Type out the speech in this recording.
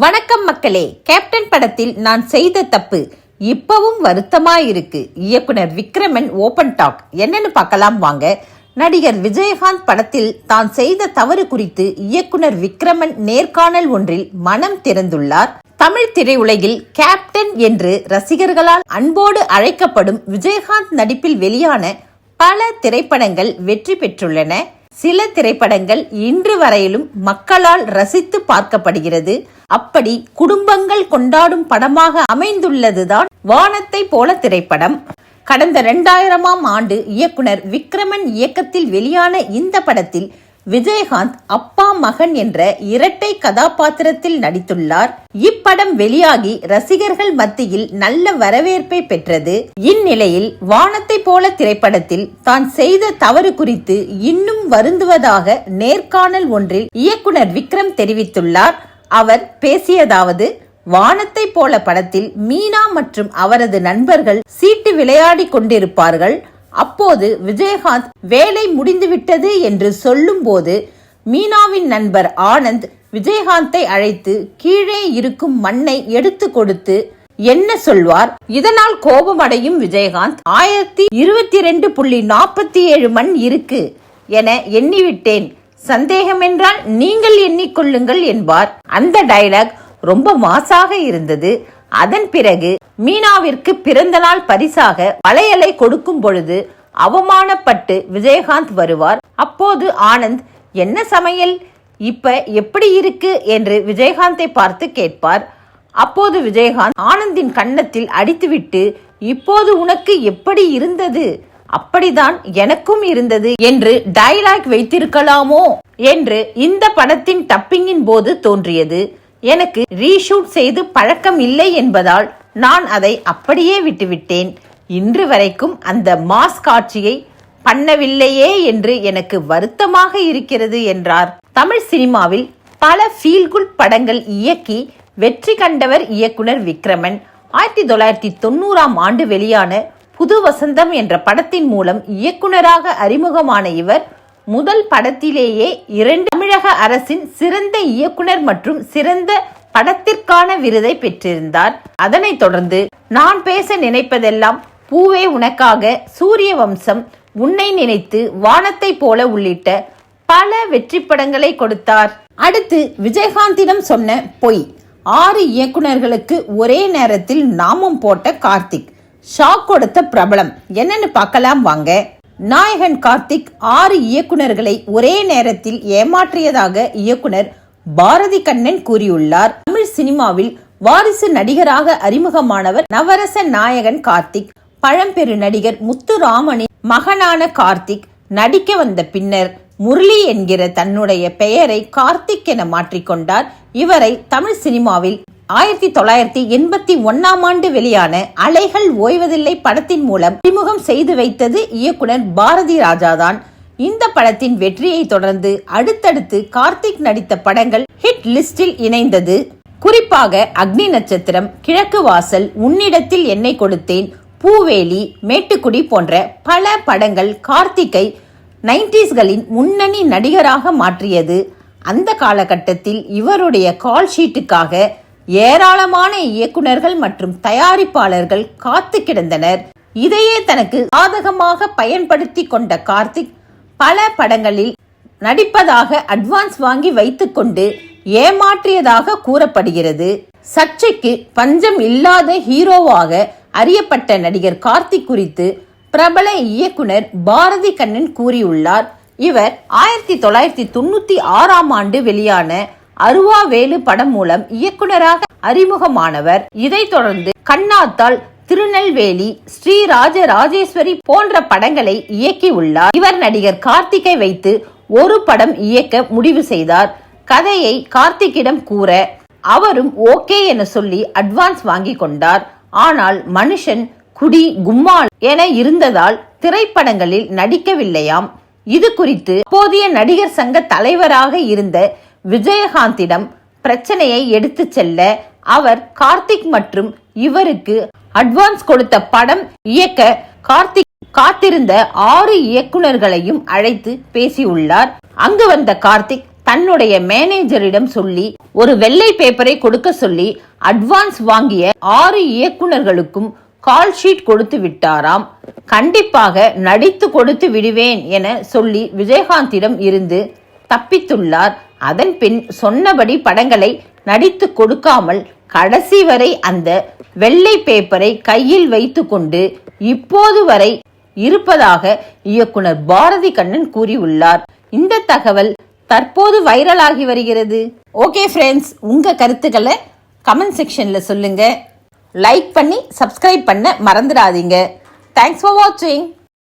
வணக்கம் மக்களே. கேப்டன் படத்தில் நான் செய்த தப்பு இப்பவும் வருத்தமா இருக்கு இயக்குனர் விக்ரமன் ஓபன் டாக். என்னன்னு பார்க்கலாம் வாங்க. நடிகர் விஜயகாந்த் படத்தில் தான் செய்த தவறு குறித்து இயக்குனர் விக்ரமன் நேர்காணல் ஒன்றில் மனம் திறந்துள்ளார். தமிழ் திரையுலகில் கேப்டன் என்று ரசிகர்களால் அன்போடு அழைக்கப்படும் விஜயகாந்த் நடிப்பில் வெளியான பல திரைப்படங்கள் வெற்றி பெற்றுள்ளன. சில திரைப்படங்கள் இன்று வரையிலும் மக்களால் ரசித்து பார்க்கப்படுகிறது. அப்படி குடும்பங்கள் கொண்டாடும் படமாக அமைந்துள்ளதுதான் வானத்தை போல திரைப்படம். கடந்த இரண்டாயிரமாம் ஆண்டு இயக்குனர் விக்ரமன் இயக்கத்தில் வெளியான இந்த படத்தில் விஜயகாந்த் அப்பா மகன் என்ற இரட்டை கதாபாத்திரத்தில் நடித்துள்ளார். இப்படம் வெளியாகி ரசிகர்கள் மத்தியில் நல்ல வரவேற்பை பெற்றது. இந்நிலையில் வானத்தை போல திரைப்படத்தில் தான் செய்த தவறு குறித்து இன்னும் வருந்துவதாக நேர்காணல் ஒன்றில் இயக்குனர் விக்ரம் தெரிவித்துள்ளார். அவர் பேசியதாவது வானத்தை போல படத்தில் மீனா மற்றும் அவரது நண்பர்கள் சீட்டு விளையாடி கொண்டிருப்பார்கள். அப்போது விஜயகாந்த் வேலை முடிந்துவிட்டது என்று சொல்லும்போது மீனாவின் நண்பர் ஆனந்த் விஜயகாந்தை அழைத்து கீழே இருக்கும் மண்ணை எடுத்து கொடுத்து என்ன சொல்வார்? இதனால் கோபமடையும் விஜயகாந்த் ஆயிரத்தி இருபத்தி ரெண்டு புள்ளி நாற்பத்தி ஏழு மண் இருக்கு என எண்ணிவிட்டேன். சந்தேகம் என்றால் நீங்கள் எண்ணிக்கொள்ளுங்கள் என்பார். அந்த டைலாக் ரொம்ப மாசாக இருந்தது. அதன் பிறகு மீனாவிற்கு பிறந்த நாள் பரிசாக வளையலை கொடுக்கும் பொழுது அவமானப்பட்டு விஜயகாந்த் வருவார். அப்போது ஆனந்த் என்ன சமையல்? இப்ப எப்படி இருக்கு? என்று விஜயகாந்தை பார்த்து கேட்பார். அப்போது விஜயகாந்த் ஆனந்தின் கன்னத்தில் அடித்துவிட்டு இப்போது உனக்கு எப்படி இருந்தது? அப்படிதான் எனக்கும் இருந்தது என்று டைலாக் வைத்திருக்கலாமோ என்று இந்த படத்தின் டப்பிங்கின் போது தோன்றியது. எனக்கு ரீஷூட் செய்து பழக்கம் இல்லை என்பதால் நான் அதை அப்படியே விட்டுவிட்டேன். இன்று வரைக்கும் அந்த மாஸ் காட்சியை பண்ணவில்லையே என்று எனக்கு வருத்தமாக இருக்கிறது என்றார். தமிழ் சினிமாவில் பல ஃபீல்குல் படங்கள் இயக்கி வெற்றி கண்டவர் இயக்குனர் விக்ரமன். ஆயிரத்தி தொள்ளாயிரத்தி தொண்ணூறாம் ஆண்டு வெளியான புது வசந்தம் என்ற படத்தின் மூலம் இயக்குனராக அறிமுகமான இவர் முதல் படத்திலேயே இரண்டு தமிழக அரசின் சிறந்த இயக்குனர் மற்றும் சிறந்த படத்திற்கான விருதை பெற்றிருந்தார். அதனைத் தொடர்ந்து நான் பேச நினைப்பதெல்லாம் பூவே உனக்காக சூரிய வம்சம் உன்னை நினைத்து வானத்தை போல உள்ளிட்ட பல வெற்றி படங்களை கொடுத்தார். அடுத்து விஜயகாந்திடம் சொன்ன பொய். ஆறு இயக்குனர்களுக்கு ஒரே நேரத்தில் நாமம் போட்ட கார்த்திக். ஷாக் கொடுத்த பிரபலம். என்னன்னு பார்க்கலாம் வாங்க. நாயகன் கார்த்திக் ஆறு இயக்குனர்களை ஒரே நேரத்தில் ஏமாற்றியதாக இயக்குனர் பாரதி கண்ணன் கூறியுள்ளார். தமிழ் சினிமாவில் வாரிசு நடிகராக அறிமுகமானவர் நவரச நாயகன் கார்த்திக் பழம்பெரு நடிகர் முத்துராமனின் மகனான கார்த்திக் நடிக்க வந்த பின்னர் முரளி என்கிற தன்னுடைய பெயரை கார்த்திக் என மாற்றிக்கொண்டார். இவரை தமிழ் சினிமாவில் ஆயிரத்தி தொள்ளாயிரத்தி எண்பத்தி ஒன்னாம் ஆண்டு வெளியான அலைகள் ஓய்வதில்லை படத்தின் மூலம் அறிமுகம் செய்து வைத்தது இயக்குனர் பாரதி ராஜாதான். இந்த படத்தின் வெற்றியை தொடர்ந்து அடுத்தடுத்து கார்த்திக் நடித்த படங்கள் ஹிட் லிஸ்டில் இணைந்தது. குறிப்பாக அக்னி நட்சத்திரம் கிழக்கு வாசல் உன்னிடத்தில் என்னை கொடுத்தேன் பூவேலி மேட்டுக்குடி போன்ற பல படங்கள் கார்த்திக்கை நைன்டிஸ்களின் முன்னணி நடிகராக மாற்றியது. அந்த காலகட்டத்தில் இவருடைய கால் ஷீட்டுக்காக ஏராளமான இயக்குனர்கள் மற்றும் தயாரிப்பாளர்கள் காத்து கிடந்தனர். இதையே தனக்கு சாதகமாக பயன்படுத்தி கொண்ட கார்த்திக் பல படங்களில் நடிப்பதாக அட்வான்ஸ் வாங்கி வைத்துக்கொண்டு ஏமாற்றியதாக கூறப்படுகிறது. சர்ச்சைக்கு பஞ்சம் இல்லாத ஹீரோவாக அறியப்பட்ட நடிகர் கார்த்திக் குறித்து பிரபல இயக்குனர் பாரதி கண்ணன் கூறியுள்ளார். இவர் ஆயிரத்தி தொள்ளாயிரத்தி தொண்ணூத்தி ஆறாம் ஆண்டு வெளியான அருவாவேலு படம் மூலம் இயக்குனராக அறிமுகமானவர். இதைத் தொடர்ந்து கண்ணாத்தால் திருநெல்வேலி ஸ்ரீ ராஜேஸ்வரி போன்ற படங்களை இயக்கியுள்ளார். இவர் நடிகர் கார்த்திகை வைத்து ஒரு படம் இயக்க முடிவு செய்தார். கதையை கார்த்திக்கிடம் கூற அவரும் ஓகே என சொல்லி அட்வான்ஸ் வாங்கி கொண்டார். ஆனால் மனுஷன் குடி கும்மால் என இருந்ததால் திரைப்படங்களில் நடிக்கவில்லையாம். இது குறித்து அப்போதைய நடிகர் சங்க தலைவராக இருந்த விஜயகாந்திடம் பிரச்சனையை எடுத்து செல்ல அவர் கார்த்திக் மற்றும் இவருக்கு அட்வான்ஸ் கொடுத்த படம் இயக்க கார்த்திக் காத்திருந்த ஆறு இயக்குனர்களையும் அழைத்து பேசியுள்ளார். அங்கு வந்த கார்த்திக் தன்னுடைய மேனேஜரிடம் சொல்லி ஒரு வெள்ளை பேப்பரை கொடுக்க சொல்லி அட்வான்ஸ் வாங்கிய ஆறு இயக்குனர்களுக்கும் கால் ஷீட் கொடுத்து விட்டாராம். கண்டிப்பாக நடித்து கொடுத்து விடுவேன் என சொல்லி விஜயகாந்திடம் இருந்து தப்பித்துள்ளார். அதன் பின் சொன்னபடி படங்களை நடித்து கொடுக்காமல் கடைசி வரை அந்த வெள்ளை பேப்பரை கையில் வைத்துக்கொண்டு இப்போது வரை இருப்பதாக இயக்குனர் பாரதி கண்ணன் கூறியுள்ளார். இந்த தகவல் தற்போது வைரலாகி வருகிறது. ஓகே ஃப்ரெண்ட்ஸ் உங்க கருத்துக்களை கமெண்ட் செக்ஷன்ல சொல்லுங்க. லைக் பண்ணி சப்ஸ்கிரைப் பண்ண மறந்துடாதீங்க. தேங்க்ஸ் ஃபார் வாட்சிங்